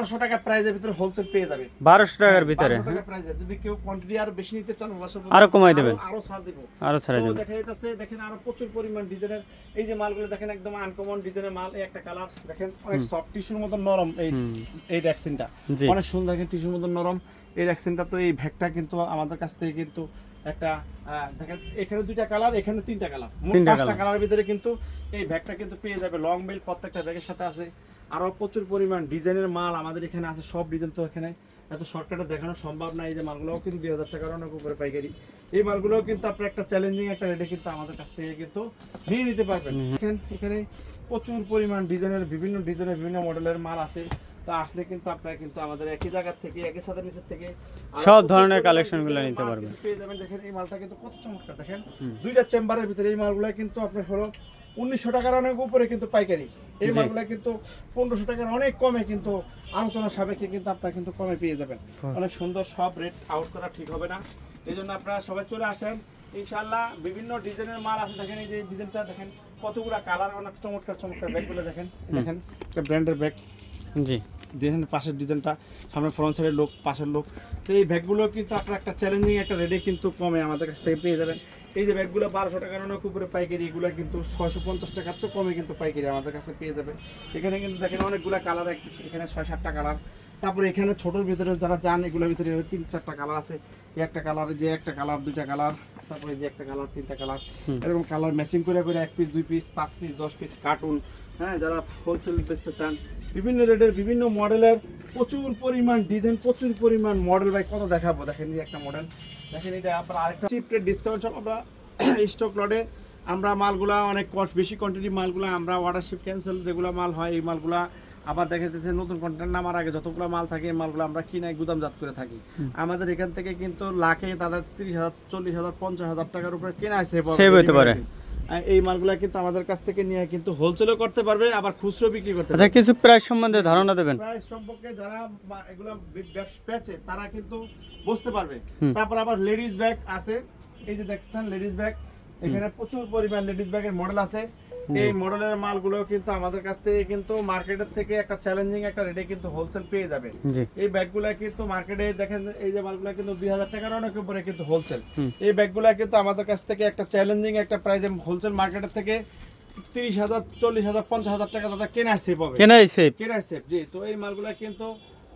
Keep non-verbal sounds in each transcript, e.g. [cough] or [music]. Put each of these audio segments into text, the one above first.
বারোশো টাকা প্রাইজের ভিতরে হোলসেল পেয়ে যাবে বারোশো টাকার ভিতরে বারোশো টাকা প্রাইজে যদি কেউ কোয়ান্টিটি আরও বেশি নিতে চান আরও কমাই দেবেন। আরো- ছাড় দেবো। আরও ছাড়া দেখা যাইতেছে দেখেন আরও প্রচুর পরিমাণ ডিজাইনের এই যে মালগুলো দেখেন একদম আনকমন ডিজাইনের মাল এই একটা কালার দেখেন অনেক সফট টিস্যুর মতো নরম এই। এই ভ্যাকসিনটা অনেক সুন্দর দেখেন টিস্যুর মতো নরম। এই ভ্যাকসিনটা তো এই ভ্যাকটা কিন্তু আমাদের কাছ থেকে কিন্তু একটা দেখেন এখানে দুইটা কালার এখানে তিনটা কালার মোট পাঁচটা কালারের ভিতরে কিন্তু এই ভ্যাকটা কিন্তু পেয়ে যাবে। লং বেল প্রত্যেকটা ব্যাগের সাথে আছে। আরও প্রচুর পরিমাণ ডিজাইনের মাল আমাদের এখানে আছে সব ডিজাইন তো এখানে। এত শর্টকাটে দেখানো সম্ভব না এই যে মালগুলোও কিন্তু দুই হাজার টাকার অনেক উপরে পাইকারি। এই মালগুলোও কিন্তু আপনার একটা চ্যালেঞ্জিং একটা রেটে কিন্তু আমাদের কাছ থেকে কিন্তু নিয়ে নিতে পারবেন। দেখেন এখানে প্রচুর পরিমাণ ডিজাইনের বিভিন্ন ডিজাইনের বিভিন্ন মডেলের মাল আছে। তো আসলে কিন্তু আপনারা কিন্তু আমাদের একই জায়গা থেকে একই সাথে নিচের থেকে সব ধরনের পরিমাণ collection গুলো নিতে পারবেন। পেয়ে যাবেন। দেখেন এই মালটা কিন্তু কত চমৎকার দেখেন। দুইটা চেম্বারের ভিতরে এই মালগুলো কিন্তু আপনার হলো উনিশশো টাকার অনেক উপরে কিন্তু পাইকারি। এই। মালগুলো কিন্তু পনেরোশো টাকার অনেক কমে কিন্তু আলোচনা সাপেক্ষে কিন্তু আপনারা কিন্তু কমে পেয়ে যাবেন। হ্যাঁ। অনেক সুন্দর সব রেট আউট করা ঠিক হবে না। এই জন্য আপনারা সবাই চলে আসেন। ইনশাল্লাহ বিভিন্ন ডিজাইনের মাল আছে। দেখেন এই যে ডিজাইনটা দেখেন কতগুলা কালার অনেক চমৎকার চমৎকার ব্যাগগুলো দেখেন। দেখেন একটা ব্র্যান্ডের ব্যাগ জি। দেখেন পাশের ডিজাইনটা সামনে ফ্রন্ট সাইডের লোক পাশের লোক তো এই ব্যাগগুলো কিন্তু আপনার একটা চ্যালেঞ্জিং একটা রেটে কিন্তু কমে আমাদের কাছ থেকে পেয়ে যাবেন। এই যে ব্যাগগুলো বারোশো টাকার অনেক উপরে পাইকারি এগুলো কিন্তু ছয়শো পঞ্চাশ টাকার চেয়ে কমে কিন্তু পাইকারি আমাদের কাছে পেয়ে যাবে। এখানে কিন্তু দেখেন অনেকগুলো কালার এখানে ছয় সাতটা কালার তারপরে এখানে ছোটোর ভিতরে যারা যান এগুলোর ভিতরে তিন চারটা কালার আছে। একটা কালার যে একটা কালার দুইটা কালার তারপরে যে একটা কালার তিনটা কালার এরকম কালার ম্যাচিং করে করে এক পিস দুই পিস পাঁচ পিস দশ পিস কার্টুন হ্যাঁ যারা হোলসেল বেচতে চান বিভিন্ন রেটের বিভিন্ন মডেলের প্রচুর পরিমাণ ডিজাইন প্রচুর পরিমাণ মডেল ভাই কত দেখাবো? দেখেন একটা মডেল দেখেন এটা আপনার আরেকটা চিপ রেট ডিসকাউন্ট সব আমরা [coughs] স্টক লটে আমরা মালগুলা অনেক কস্ট বেশি কোয়ান্টিটি মালগুলা আমরা অর্ডারশিপ ক্যান্সেল যেগুলো মাল হয় এই মালগুলা আবার দেখা যাচ্ছে নতুন কন্টেন্ট নামার আগে যতগুলো মাল থাকে এই মালগুলো আমরা কিনে গুদামজাত করে থাকি। আমাদের এখান থেকে কিন্তু লাখে তাদের তিরিশ হাজার চল্লিশ হাজার পঞ্চাশ হাজার টাকার উপরে কেনা সেভ হতে পারে। এই মালগুলা কিন্তু আমাদের কাছ থেকে নিয়ে কিন্তু হোলসেলও করতে পারবে আবার খুচরো বিক্রি করতে আচ্ছা পারবে। কিছু প্রাইস সম্বন্ধে ধারণা দেবেন। প্রাইস সম্পর্কে যারা এগুলো বে- ব্যবসা পেয়েছে তারা কিন্তু বুঝতে পারবে। তারপর আবার লেডিস ব্যাগ আছে। এই যে দেখছেন লেডিস ব্যাগ এখানে প্রচুর পরিমাণ লেডিস ব্যাগের মডেল আছে। এই মডেলের মালগুলো কিন্তু আমাদের কাছ থেকে কিন্তু মার্কেটের থেকে একটা চ্যালেঞ্জিং একটা রেটে কিন্তু হোলসেল পেয়ে যাবে। এই ব্যাগগুলা কিন্তু মার্কেটে দেখেন এই যে মালগুলা কিন্তু দুই হাজার টাকার অনেক উপরে কিন্তু হোলসেল। এই ব্যাগগুলা কিন্তু আমাদের কাছ থেকে একটা চ্যালেঞ্জিং একটা প্রাইজে হোলসেল মার্কেটের থেকে তিরিশ হাজার চল্লিশ হাজার পঞ্চাশ হাজার টাকা দাদা কেনা সেভ হবে। কেনাই সেফ কেনার সেফ জি। তো এই মালগুলা কিন্তু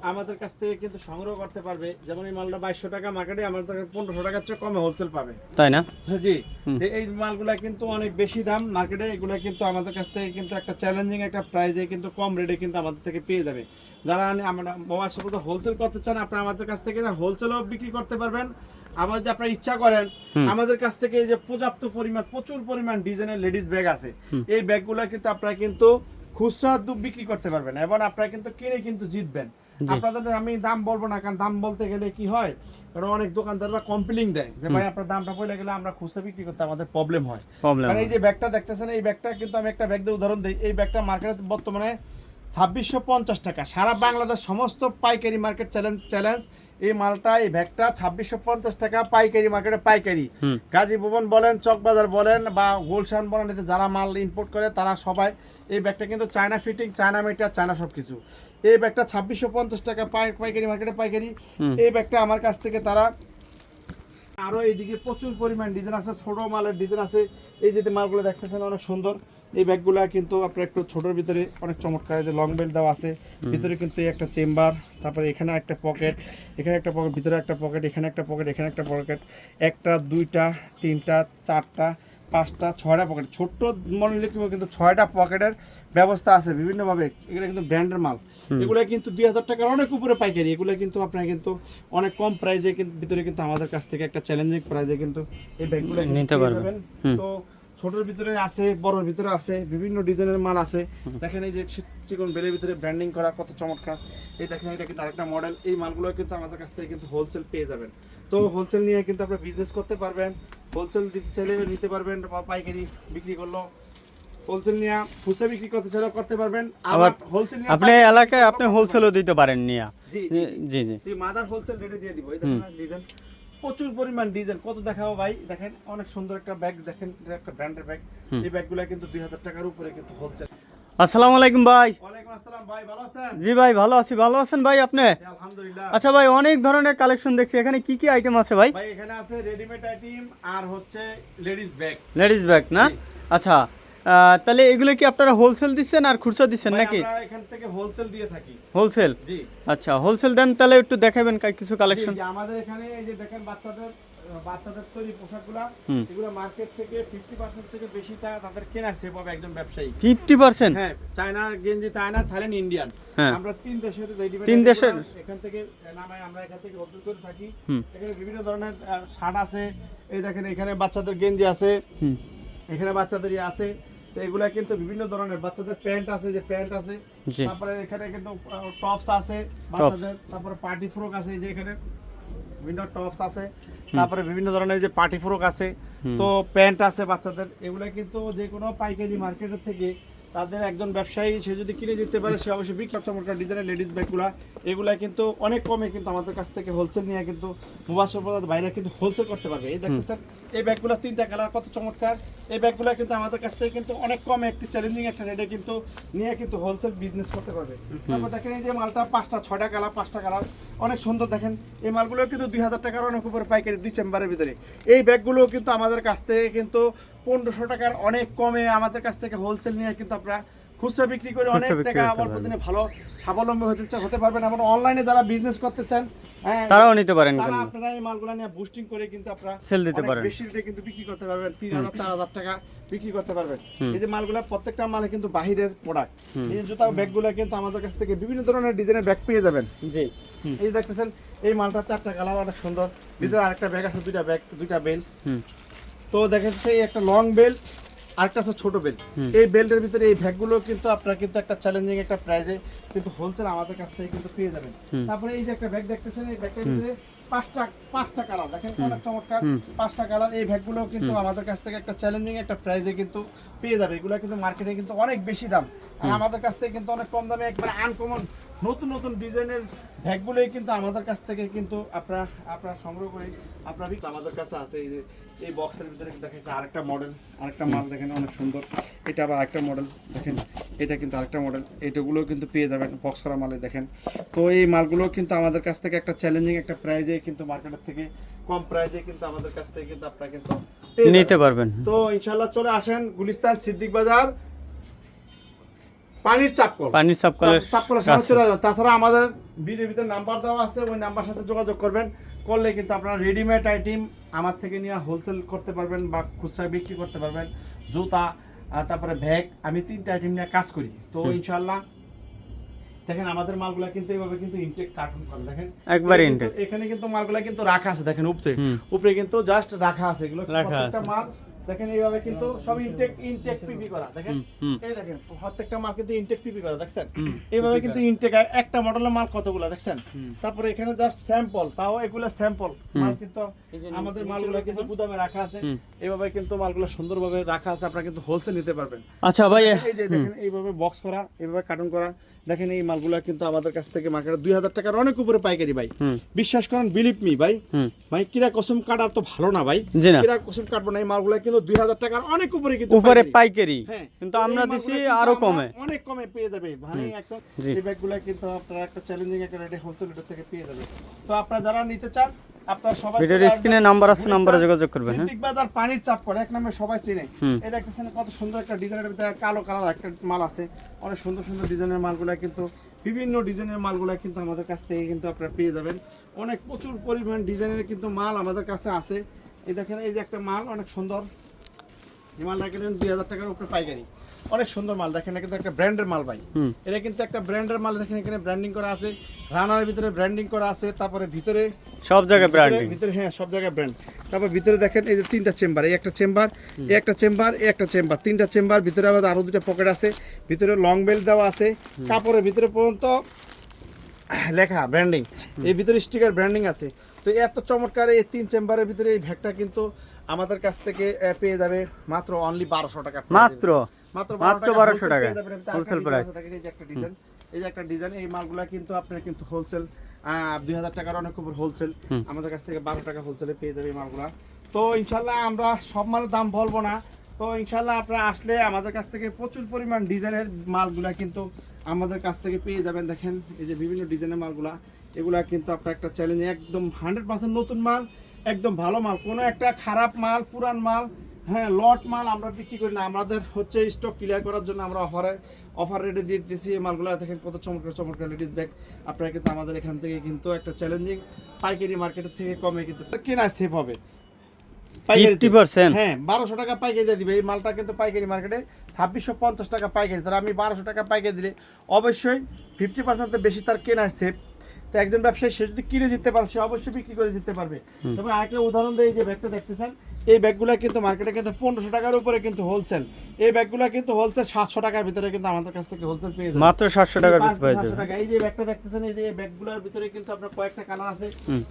আমাদের কাছ থেকে কিন্তু সংগ্রহ করতে পারবে। যেমন এই মালটা বাইশশো টাকা মার্কেটে আমাদের কাছে পনেরোশো টাকার চেয়ে কমে হোলসেল পাবে। তাই না? জি। এই মালগুলা কিন্তু অনেক বেশি দাম মার্কেটে এগুলা কিন্তু আমাদের কাছ থেকে কিন্তু একটা চ্যালেঞ্জিং একটা প্রাইজে কিন্তু কম রেটে কিন্তু আমাদের থেকে পেয়ে যাবে। যারা আমরা মোবাইল সাথে হোলসেল করতে চান আপনারা আমাদের কাছ থেকে না হোলসেলও বিক্রি করতে পারবেন। আবার যদি আপনারা ইচ্ছা করেন আমাদের কাছ থেকে এই যে পর্যাপ্ত পরিমাণ প্রচুর পরিমাণ ডিজাইনের লেডিস ব্যাগ আছে। এই ব্যাগগুলো কিন্তু আপনারা কিন্তু খুচরা দু- বিক্রি করতে পারবেন এবং আপনারা কিন্তু কিনে কিন্তু জিতবেন। আপনাদের আমি দাম বলব না কারণ দাম বলতে গেলে কি হয় কারণ অনেক দোকানদাররা কমপ্লেন দেয় যে ভাই আপনার দামটা পড়ে গেলে আমরা খুচরা বিক্রি করতে আমাদের প্রবলেম হয়। কারণ এই যে ব্যাগটা দেখতেছেন এই ব্যাগটা কিন্তু আমি একটা ব্যাগ দিয়ে উদাহরণ দিই। এই ব্যাগটা মার্কেটে বর্তমানে ছাব্বিশশো পঞ্চাশ টাকা। সারা বাংলাদেশ সমস্ত পাইকারি মার্কেট চ্যালেঞ্জ চ্যালেঞ্জ এই মালটা এই ব্যাগটা ছাব্বিশশো পঞ্চাশ টাকা পাইকারি মার্কেটে পাইকারি। গাজী ভবন বলেন চকবাজার বলেন বা গুলশান বলেন এতে যারা মাল ইম্পোর্ট করে তারা সবাই এই ব্যাগটা কিন্তু China fitting China meter China সব কিছু এই ব্যাগটা ছাব্বিশশো পঞ্চাশ টাকা পাই- পাইকারি মার্কেটে পাইকারি। এই ব্যাগটা আমার কাছ থেকে তারা আরও এইদিকে প্রচুর পরিমাণ ডিজাইন আছে ছোট মালের ডিজাইন আছে। এই যে মালগুলো দেখতেছেন অনেক সুন্দর। এই ব্যাগগুলো কিন্তু আপনার একটু ছোটোর ভিতরে অনেক চমৎকার যে লং বেল্ট দেওয়া আছে। ভিতরে কিন্তু এই একটা চেম্বার তারপরে এখানে একটা পকেট এখানে একটা পকেট ভিতরে একটা পকেট এখানে একটা পকেট এখানে একটা পকেট একটা দুইটা তিনটা চারটা পাঁচটা ছয়টা পকেট। ছোট্ট মনে হলে কিন্তু ছয়টা পকেটের ব্যবস্থা আছে বিভিন্নভাবে। এগুলো কিন্তু ব্র্যান্ডের মাল। এগুলো কিন্তু দুই হাজার টাকার অনেক উপরে পাইকারি। এগুলো কিন্তু আপনার কিন্তু অনেক কম প্রাইজে কিন্তু ভিতরে কিন্তু আমাদের কাছ থেকে একটা চ্যালেঞ্জিং প্রাইজে কিন্তু এই ব্যাগগুলো নিতে পারবেন। তো ছোটর ভিতরে আছে বড়র ভিতরে আছে বিভিন্ন ডিজাইনের মাল আছে। দেখেন এই যে চিকন বেলের ভিতরে ব্র্যান্ডিং করা কত চমৎকার। এই দেখেন এটা কিন্তু আরেকটা মডেল এই মালগুলো কিন্তু আমাদের কাছ থেকে কিন্তু হোলসেল পেয়ে যাবেন। তো হোলসেল নিয়ে কিন্তু আপনারা বিজনেস করতে পারবেন। হোলসেল দিতে চাইলে নিতে পারবেন বা পাইকারি বিক্রি করল হোলসেল নিয়ে খুচরা বিক্রি করতে চাইলে করতে পারবেন। আবার হোলসেল নিয়া আপনি এলাকায় আপনি হোলসেলও দিতে পারেন নিয়া। জি জি, জি। মাদার হোলসেল রেটে দিয়ে দিব। এই ডিজাইন প্রচুর পরিমাণ ডিজাইন কত দেখাবো ভাই? দেখেন অনেক সুন্দর একটা ব্যাগ দেখেন এটা একটা ব্র্যান্ডের ব্যাগ। এই ব্যাগগুলো কিন্তু দুই হাজার টাকার উপরে কিন্তু হোলসেল আসসালামু আলাইকুম ভাই। ওয়ালাইকুম আসসালাম ভাই ভালো আছেন? জি ভাই ভালো আছি। ভালো আছেন ভাই আপনি? আলহামদুলিল্লাহ। আচ্ছা ভাই অনেক ধরনের কালেকশন দেখছি। এখানে কি কি আইটেম আছে ভাই? ভাই এখানে আছে রেডিমেড আইটেম আর হচ্ছে লেডিস ব্যাগ লেডিস ব্যাগ না? আচ্ছা তাহলে এগুলো কি আপনারা হোলসেল দিচ্ছেন আর খুচরা দিচ্ছেন নাকি? এখান থেকে হোলসেল দিয়ে থাকি। হোলসেল জি। আচ্ছা হোলসেল দেন তাহলে একটু দেখাবেন কিছু কালেকশন আমাদের এখানে এই যে দেখেন বাচ্চাদের বাচ্চাদের তৈরি পোশাকগুলা। এগুলো মার্কেট থেকে ফিফটি পার্সেন্ট থেকে বেশিটা তাদের কেনা একজন ব্যবসায়ী। ফিফটি পার্সেন্ট হ্যাঁ চায়না গেঞ্জি চায়না থাইল্যান্ড ইন্ডিয়ান। আমরা তিন দেশের রেডিমেড তিন দেশের? এখান থেকে নামাই আমরা এখান থেকে অর্ডার করে থাকি। এখানে বিভিন্ন ধরনের শার্ট আছে। এই দেখেন এখানে বাচ্চাদের গেঞ্জি আছে। এখানে বাচ্চাদেরই আছে। তো এগুলা কিন্তু বিভিন্ন ধরনের বাচ্চাদের প্যান্ট আছে যে প্যান্ট আছে। তারপরে এখানে কিন্তু টপস আছে বাচ্চাদের। তারপরে পার্টি ফ্রক আছে যে এখানে। বিভিন্ন টপস আছে তারপরে বিভিন্ন ধরনের যে পার্টি ফ্রক আছে তো প্যান্ট আছে বাচ্চাদের এগুলা কিন্তু যে কোনো পাইকারি মার্কেটের থেকে তাদের একজন ব্যবসায়ী সে যদি কিনে যেতে পারে সে অবশ্যই বিক্রি চমৎকার ডিজাইনের লেডিস ব্যাগগুলা এগুলা কিন্তু অনেক কমে কিন্তু আমাদের কাছ থেকে হোলসেল নিয়ে কিন্তু মুবাসর বাজার বাইরে কিন্তু হোলসেল করতে পারবে। এই দেখতেছেন এই ব্যাগগুলা তিনটা কালার কত চমৎকার। এই ব্যাগগুলা কিন্তু আমাদের কাছ থেকে কিন্তু অনেক কমে একটি চ্যালেঞ্জিং একটা রেটে কিন্তু নিয়ে কিন্তু হোলসেল বিজনেস করতে পারবে। তারপর দেখেন এই যে মালটা পাঁচটা ছয়টা কালার পাঁচটা কালার অনেক সুন্দর দেখেন। এই মালগুলো কিন্তু দুই হাজার টাকার অনেক উপরে পাইকারি দুই চেম্বারের ভিতরে। এই ব্যাগগুলো কিন্তু আমাদের কাছ থেকে কিন্তু পনেরোশো টাকার অনেক কমে আমাদের কাছ থেকে হোলসেল নিয়ে কিন্তু আপনারা খুচরা বিক্রি করে অনেক টাকা অল্প দিনে ভালো স্বাবলম্বী হতে হতে পারবেন। এবং অনলাইনে যারা বিজনেস করতেছেন হ্যাঁ তারাও নিতে পারেন তারা আপনারা এই মালগুলো নিয়ে বুস্টিং করে কিন্তু আপনারা Sell দিতে পারেন। বেশি রেটে কিন্তু বিক্রি করতে পারবেন। তিন হাজার চার হাজার টাকা বিক্রি করতে পারবেন। এই যে মালগুলো প্রত্যেকটা মালে কিন্তু বাহিরের প্রোডাক্ট এই যে জুতা ব্যাগগুলো কিন্তু আমাদের কাছ থেকে বিভিন্ন ধরনের ডিজাইনের ব্যাগ পেয়ে যাবেন। জি। এই যে দেখতেছেন এই মালটা চারটা কালার অনেক সুন্দর। ভিতরে আরেকটা ব্যাগ আছে দুইটা ব্যাগ দুইটা বেল্ট তো দেখা যাচ্ছে এই একটা লং বেল্ট আরেকটা আছে ছোট বেল্ট এই বেল্টের ভিতরে এই ব্যাগগুলো কিন্তু আপনারা কিন্তু একটা চ্যালেঞ্জিং একটা প্রাইজে কিন্তু হোলসেল আমাদের কাছ থেকে কিন্তু পেয়ে যাবেন। তারপরে এই যে একটা ব্যাগ দেখতেছেন এই ব্যাগটার ভিতরে পাঁচটা পাঁচটা কালার দেখেন অনেক চমৎকার। পাঁচটা কালার এই ব্যাগগুলো কিন্তু আমাদের কাছ থেকে একটা চ্যালেঞ্জিং একটা প্রাইজে কিন্তু পেয়ে যাবে। এগুলো কিন্তু মার্কেটে কিন্তু অনেক বেশি দাম। আর আমাদের কাছ থেকে কিন্তু অনেক কম দামে একবারে আনকমন নতুন নতুন ডিজাইনের ব্যাগগুলোই কিন্তু আমাদের কাছ থেকে কিন্তু আপনারা আপনারা সংগ্রহ করে আপনারা আমাদের কাছে আছে এই যে এই বক্সের ভিতরে দেখা যাচ্ছে আরেকটা মডেল আরেকটা মাল দেখেন অনেক সুন্দর। এটা আবার আরেকটা মডেল দেখেন এটা কিন্তু আরেকটা মডেল এটাগুলো কিন্তু পেয়ে যাবেন বক্স করা মালে দেখেন। তো এই মালগুলো কিন্তু আমাদের কাছ থেকে একটা চ্যালেঞ্জিং একটা প্রাইজে কিন্তু মার্কেটের থেকে কম প্রাইজে কিন্তু আমাদের কাছ থেকে কিন্তু আপনারা কিন্তু নিতে পারবেন। তো ইনশাল্লাহ চলে আসেন গুলিস্তান সিদ্দিক বাজার। পানির চাপকল পানির সাপ কলের সামনে চলে যাবেন তাছাড়া আমাদের ভিডিওর ভিতরে নাম্বার দেওয়া আছে ওই নাম্বার সাথে যোগাযোগ করবেন। করলে কিন্তু আপনারা রেডিমেড আইটেম আমার থেকে নিয়ে হোলসেল করতে পারবেন বা খুচরা বিক্রি করতে পারবেন। জুতা তারপরে ব্যাগ আমি তিনটা আইটেম নিয়ে কাজ করি। তো ইনশাল্লাহ দেখেন আমাদের মালগুলা কিন্তু এইভাবে কিন্তু ইনটেক কার্টুন করে দেখেন। একবারে intake। এখানে কিন্তু মালগুলা কিন্তু রাখা আছে দেখেন উপরে। উপরে কিন্তু জাস্ট রাখা আছে। এগুলো প্রত্যেকটা মাল দেখেন এইভাবে কিন্তু সব ইনটেক ইনটেক পিপি করা দেখেন। এই দেখেন প্রত্যেকটা মাল কিন্তু ইনটেক পিপি করা দেখছেন? এইভাবে কিন্তু ইনটেক একটা মডেলের মাল কতগুলো দেখছেন? তারপরে এখানে জাস্ট স্যাম্পল তাও এগুলো স্যাম্পল মাল কিন্তু আমাদের মালগুলো কিন্তু গুদামে রাখা আছে। এইভাবে কিন্তু মালগুলো সুন্দরভাবে রাখা আছে আপনারা কিন্তু হোলসেল নিতে পারবেন। আচ্ছা ভাই এই যে দেখেন এইভাবে বক্স করা এইভাবে কার্টুন করা দেখেন এই মালগুলো কিন্তু আমাদের কাছ থেকে মার্কেটে দুই হাজার টাকার অনেক উপরে পাইকারি ভাই। বিশ্বাস করেন বিলিভ মি ভাই। ভাই কিরা কসম কাটার তো ভালো না ভাই। কিরা কসম কাটবো না এই মালগুলো কিন্তু দুই হাজার টাকার অনেক উপরে কিন্তু উপরে পাইকারি। হ্যাঁ কিন্তু আমরা দিছি আরও কমে। অনেক কমে পেয়ে যাবে। ভাই একটা জি। এই ব্যাগগুলো কিন্তু আপনারা একটা চ্যালেঞ্জিং একটা রেটে হোলসেল রেট থেকে পেয়ে যাবে তো আপনারা যারা নিতে চান আপনারা সবাই ভিডিওর স্ক্রিনে নাম্বার আছে নাম্বারে যোগাযোগ করবেন হ্যাঁ। বাজার পানির চাপ করে এক নামে সবাই চেনে। এই দেখতেছেন কত সুন্দর একটা ডিজাইনের ভিতরে কালো কালার একটা মাল আছে। অনেক সুন্দর সুন্দর ডিজাইনের মালগুলা কিন্তু, বিভিন্ন ডিজাইনের মালগুলো কিন্তু আমাদের কাছ থেকে কিন্তু আপনারা পেয়ে যাবেন। অনেক প্রচুর পরিমাণ ডিজাইনের কিন্তু মাল আমাদের কাছে আছে। এই দেখেন, এই যে একটা মাল, অনেক সুন্দর। এই মালটা কিনেন দুই হাজার টাকার উপরে পাইকারি। অনেক সুন্দর মাল দেখেন কিন্তু একটা ব্র্যান্ডের মাল ভাই। এটা কিন্তু একটা ব্র্যান্ডের মাল দেখেন এখানে ব্র্যান্ডিং করা আছে। রানার ভিতরে ব্র্যান্ডিং করা আছে তারপরে ভিতরে সব জায়গায় ব্র্যান্ডিং ভিতরে হ্যাঁ সব জায়গায় ব্র্যান্ড তারপর ভিতরে দেখেন এই যে তিনটা চেম্বার এই একটা চেম্বার এই একটা চেম্বার এই একটা চেম্বার তিনটা চেম্বার ভিতরে আবার আরও দুটো পকেট আছে। ভিতরে লং বেল্ট দেওয়া আছে। কাপড়ের ভিতরে পর্যন্ত লেখা ব্র্যান্ডিং এই ভিতরে স্টিকার ব্র্যান্ডিং আছে। তো এত চমৎকার এই তিন চেম্বারের ভিতরে এই ভ্যাগটা কিন্তু আমাদের কাছ থেকে পেয়ে যাবে মাত্র অনলি বারোশো টাকা মাত্র? মাত্র মাত্র 1200 1200 টাকা? আছে, দেখেন এই যে একটা ডিজাইন এই যে একটা ডিজাইন এই মালগুলা কিন্তু আপনার কিন্তু হোলসেল দুই হাজার টাকার অনেক উপর হোলসেল আমাদের কাছ থেকে বারো টাকা হোলসেলে পেয়ে যাবে এই মালগুলা। তো ইনশাল্লাহ আমরা সব মালের দাম বলব না। তো ইনশাল্লাহ আপনারা আসলে আমাদের কাছ থেকে প্রচুর পরিমাণ ডিজাইনের মালগুলা কিন্তু আমাদের কাছ থেকে পেয়ে যাবেন, দেখেন, এই যে বিভিন্ন ডিজাইনের মালগুলা। এগুলা কিন্তু আপনার একটা চ্যালেঞ্জ একদম হান্ড্রেড পার্সেন্ট নতুন মাল, একদম ভালো মাল। কোনো একটা খারাপ মাল, পুরান মাল হ্যাঁ লট মাল আমরা বিক্রি করি না। আমাদের হচ্ছে স্টক ক্লিয়ার করার জন্য আমরা অফারে অফার রেটে দিয়ে দিতেছি এই মালগুলো। দেখেন কত চমৎকার চমৎকার লেডিস ব্যাগ আপনারা কিন্তু আমাদের এখান থেকে কিন্তু একটা চ্যালেঞ্জিং পাইকারি মার্কেটের থেকে কমে কিন্তু কেনা সেফ হবে। পাইকারিতে। 50% হ্যাঁ বারোশো টাকা পাইকারি দিয়ে দিবে। এই মালটা কিন্তু পাইকারি মার্কেটে ছাব্বিশশো পঞ্চাশ টাকা পাইকারি। তাহলে আমি বারোশো টাকা পাইকারি দিলে অবশ্যই ফিফটি পার্সেন্টের বেশি তার কেনা সেফ তো একজন ব্যবসায়ী সে যদি কিনে দিতে পারে সে অবশ্যই বিক্রি করে দিতে পারবে। তবে আরেকটা উদাহরণ দিয়ে যে ব্যাগটা দেখতেছেন। এই ব্যাগগুলো কিন্তু মার্কেটে কিন্তু পনেরোশো টাকার উপরে কিন্তু হোলসেল এই ব্যাগগুলো কিন্তু হোলসেল সাতশো টাকার ভিতরে কিন্তু আমাদের কাছ থেকে হোলসেল পেয়ে যাবে মাত্র সাতশো টাকার ভিতরে টাকা। এই যে ব্যাগটা দেখতেছেন এই যে ব্যাগগুলোর ভিতরে কিন্তু আপনার কয়েকটা কালার আছে।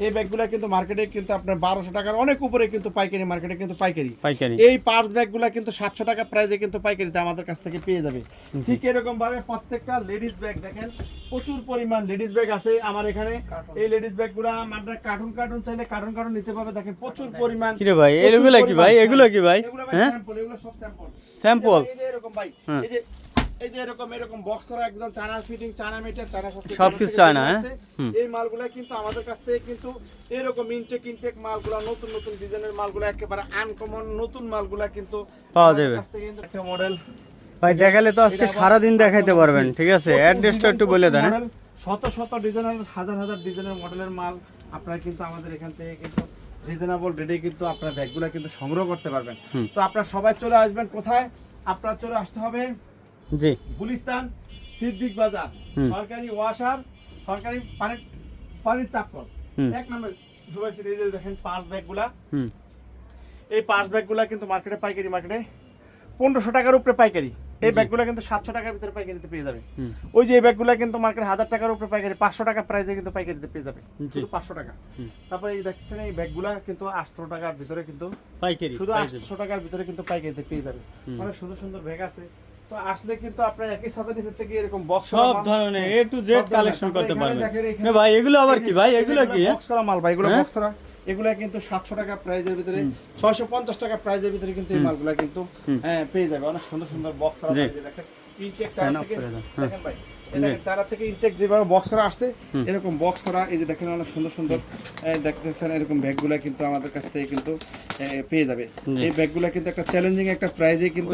এই ব্যাগগুলো কিন্তু মার্কেটে কিন্তু আপনার বারোশো টাকার অনেক উপরে কিন্তু পাইকারি মার্কেটে কিন্তু পাইকারি। পাইকারি। এই পার্স ব্যাগগুলো কিন্তু সাতশো টাকা প্রাইসে কিন্তু পাইকারিতে আমাদের কাছ থেকে পেয়ে যাবে। ঠিক এরকম ভাবে প্রত্যেকটা লেডিস ব্যাগ দেখেন প্রচুর পরিমাণ লেডিস ব্যাগ আছে আমার এখানে। এই লেডিস ব্যাগগুলো আমরা কার্টুন কার্টুন চাইলে কার্টুন কার্টুন নিতে পারবে। দেখেন প্রচুর পরিমাণ কিরে ভাই এগুলো কি ভাই? এগুলো কি ভাই? হ্যাঁ? স্যাম্পল এগুলো সব স্যাম্পল স্যাম্পল এই যে এরকম ভাই হ্যাঁ। এই যে এই যে এরকম এরকম বক্স করা একদম China fitting China meter China সব কিছু। চায়না, হ্যাঁ? এই মালগুলা কিন্তু আমাদের কাছ থেকে কিন্তু এরকম ইনটেক ইনটেক মালগুলা নতুন নতুন ডিজাইনের মালগুলা একেবারে আনকমন নতুন মালগুলা কিন্তু পাওয়া যাবে। কাছ থেকে কিন্তু একটা মডেল ভাই দেখালে তো আজকে সারাদিন দেখাইতে পারবেন ঠিক আছে? অ্যাড্রেসটা একটু বলে দেন হ্যাঁ? শত শত ডিজাইনের হাজার হাজার ডিজাইনের মডেলের মাল আপনারা কিন্তু আমাদের এখান থেকে কিন্তু রিজনেবল রেটে কিন্তু আপনার ব্যাগগুলো কিন্তু সংগ্রহ করতে পারবেন। তো আপনারা সবাই চলে আসবেন কোথায়? আপনারা চলে আসতে হবে জি। গুলিস্তান সিদ্দিক বাজার। সরকারি ওয়াশার সরকারি পানির পানির চাপকল। এক নম্বর সিটি এই যে দেখেন পাঁচ ব্যাগগুলা। এই পাঁচ ব্যাগগুলা কিন্তু মার্কেটে পাইকারি মার্কেটে পনেরোশো টাকার উপরে পাইকারি। এই ব্যাগগুলো কিন্তু সাতশো টাকার ভিতরে পাইকারিতে পেয়ে যাবে। ওই যে এই ব্যাগগুলো কিন্তু মার্কেট হাজার টাকার উপরে পাইকারি পাঁচশো টাকা প্রাইসে কিন্তু পাইকারিতে পেয়ে যাবে। শুধু পাঁচশো টাকা। তারপরে এই এই ব্যাগগুলা কিন্তু আটশো টাকার ভিতরে কিন্তু পাইকারি শুধু আটশো টাকার ভিতরে কিন্তু পাইকারিতে পেয়ে যাবে। অনেক সুন্দর সুন্দর ব্যাগ আছে। তো আসলে কিন্তু আপনার একই সাথে নিচের থেকে এরকম বক্স সব ধরনের এ টু জেড কালেকশন করতে পারবেন। ভাই এগুলো আবার কি ভাই? এগুলো কি হ্যাঁ? বক্স করা মাল ভাই এগুলো হ্যাঁ? বক্স করা। এগুলা কিন্তু সাতশো টাকা প্রাইজের ভিতরে ছয়শো পঞ্চাশ টাকা প্রাইজের ভিতরে কিন্তু এই মালগুলা কিন্তু হ্যাঁ, পেয়ে যাবে। অনেক সুন্দর সুন্দর বক্স করা চারা থেকে- হ্যাঁ। দেখেন ভাই, চারা থেকে ইনটেক যেভাবে বক্স করা আসছে এরকম বক্স করা এই যে দেখেন অনেক সুন্দর সুন্দর দেখতেছেন এরকম ব্যাগগুলা কিন্তু আমাদের কাছ থেকে কিন্তু পেয়ে যাবে। এই ব্যাগগুলা কিন্তু একটা চ্যালেঞ্জিং একটা প্রাইজে কিন্তু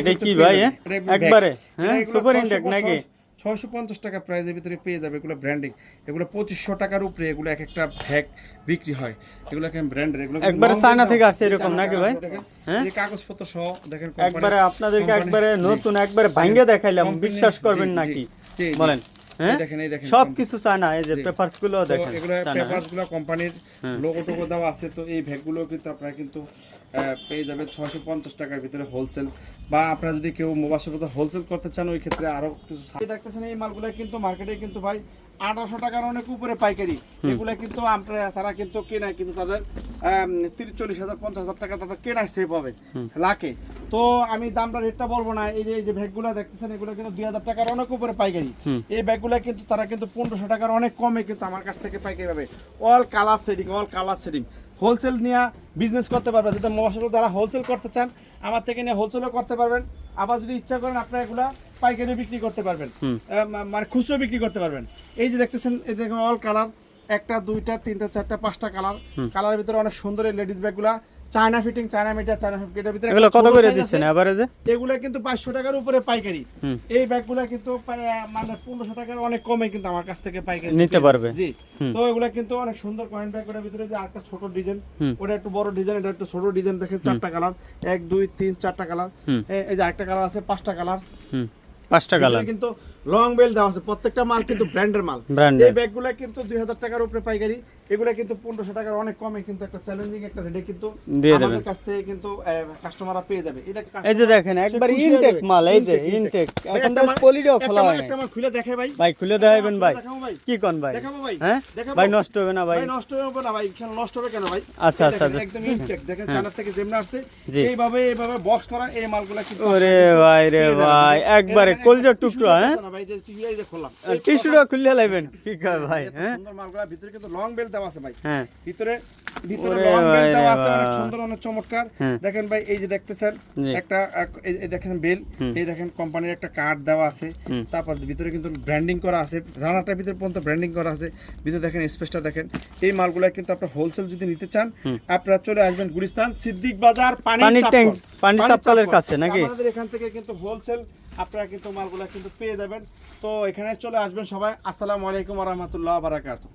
এটা কি ভাই। হ্যাঁ? একবারে হ্যাঁ? সুপার 600 ইনটেক নাকি? ছয়শো পঞ্চাশ টাকা প্রাইজের ভিতরে পেয়ে যাবে এগুলো ব্র্যান্ডিং এগুলো পঁচিশশো টাকার উপরে এগুলো এক একটা ভ্যাগ বিক্রি হয় এগুলো এখানে ব্র্যান্ডের এগুলো একবারে চায়না থেকে আসছে এরকম নাকি ভাই? হ্যাঁ? কাগজপত্র সহ দেখেন একবারে আপনাদেরকে একবারে নতুন একবারে ভাঙ্গে দেখাইলাম বিশ্বাস করবেন নাকি। বলেন দেখেন দেখেন সব কিছু চায় এই যে জি। পেপারসগুলো দেখেন এগুলো চায় পেপারসগুলো কোম্পানির। লোগো টোগো দেওয়া আছে তো এই ভ্যাগগুলো কিন্তু আপনারা কিন্তু পেয়ে যাবেন ছয়শো পঞ্চাশ টাকার ভিতরে হোলসেল বা আপনারা যদি কেউ মোবাইলের মতো হোলসেল করতে চান ওই ক্ষেত্রে আরও কিছু দেখতেছেন এই মালগুলো কিন্তু মার্কেটে কিন্তু ভাই আঠারোশো টাকার অনেক উপরে পাইকারি। এগুলা কিন্তু আপনারা তারা কিন্তু কেনায় কিন্তু তাদের তিরিশ চল্লিশ হাজার পঞ্চাশ হাজার টাকা তাদের কেনায় সেভ হবে লাখে তো আমি দামটা রেটটা বলব না এই যে এই যে ব্যাগগুলো দেখতেছেন এগুলো কিন্তু দুই হাজার টাকার অনেক উপরে পাইকারি। এই ব্যাগগুলো কিন্তু তারা কিন্তু পনেরোশো টাকার অনেক কমে কিন্তু আমার কাছ থেকে পাইকারি পাবে। All colour setting all colour setting wholesale নিয়ে বিজনেস করতে পারবেন যাতে মশলা তারা হোলসেল করতে চান আমার থেকে নিয়ে হোলসেলও করতে পারবেন। আবার যদি ইচ্ছা করেন আপনারা এগুলা পাইকারি বিক্রি করতে পারবেন। মানে খুচরো বিক্রি করতে পারবেন। এই যে দেখতেছেন এই দেখুন অল কালার একটা দুইটা তিনটা চারটা পাঁচটা কালার কালারের ভিতরে অনেক সুন্দর এই ladies ব্যাগগুলা China fitting China meter China এটার ভিতরে এগুলো কত করে দিচ্ছেন এভারেজে এগুলা কিন্তু পাঁচশো টাকার উপরে পাইকারি। এই ব্যাগগুলা কিন্তু মানে পনেরোশো টাকার অনেক কমে কিন্তু আমার কাছ থেকে পাইকারি নিতে পারবে। জি। তো এগুলা কিন্তু অনেক সুন্দর কয়েন ব্যাগ ওটার ভিতরে যে একটা ছোট ডিজাইন ওটা একটু বড় ডিজাইন এটা একটু ছোট ডিজাইন দেখেন চারটা কালার এক দুই তিন চারটা কালার এই যে আরেকটা কালার আছে পাঁচটা কালার পাঁচটা কালার কিন্তু লং বেল দেওয়া আছে প্রত্যেকটা মাল কিন্তু ব্র্যান্ডের মাল। এই ব্যাগগুলো কিন্তু দুই হাজার টাকার উপরে পাইকারি এগুলো কিন্তু পনেরোশো টাকার অনেক কমে কিন্তু একটা চ্যালেঞ্জিং একটা রেটে কিন্তু আমাদের কাছ থেকে কিন্তু কাস্টমাররা পেয়ে যাবে। এই যে দেখেন একবার ইনটেক মাল এই যে ইনটেক এখন তো পলিটাও খোলা হয় একটা মাল খুলে দেখে ভাই। ভাই খুলে দেখাবেন ভাই। কি কোন ভাই? দেখাবো ভাই। হ্যাঁ? ভাই নষ্ট হবে না ভাই। নষ্ট হবে না ভাই। কেন নষ্ট হবে কেন ভাই? আচ্ছা, আচ্ছা, আচ্ছা। একদম ইনটেক দেখেন চায়না থেকে যেমন আসছে এইভাবে এইভাবে বক্স করা এই মালগুলা কিন্তু ওরে ভাই রে ভাই একবারে কলজার টুকরা হ্যাঁ? ভাই এটা টিভিআই এই খোলাম। টিস্যুটা খুললে লাইবেন। কি কয় ভাই হ্যাঁ? সুন্দর মালগুলা ভিতরে কিন্তু লং বেল্ট দেওয়া আছে ভাই। হ্যাঁ। ভিতরে ভিতরে লং বেল্ট দেওয়া আছে অনেক সুন্দর অনেক চমৎকার। হ্যাঁ। দেখেন ভাই এই যে দেখতেছেন একটা এই- দেখেন বেল এই দেখেন কোম্পানির একটা কার্ড দেওয়া আছে। তারপর ভিতরে কিন্তু ব্র্যান্ডিং করা আছে। রানারটার ভিতরে পর্যন্ত ব্র্যান্ডিং করা আছে। ভিতরে দেখেন স্পেসটা দেখেন। এই মালগুলা কিন্তু আপনার হোলসেল যদি নিতে চান আপনারা চলে আসবেন গুলিস্তান সিদ্দিক বাজার পানির ট্যাঙ্ক, পানির চাপকলের কাছে নাকি? আমাদের এখান থেকে কিন্তু হোলসেল আপনারা কিন্তু মালগুলা কিন্তু পেয়ে যাবেন। তো এখানে চলে আসবেন সবাই। আসসালামু আলাইকুম রহমতুল্লাহ বারাকাতু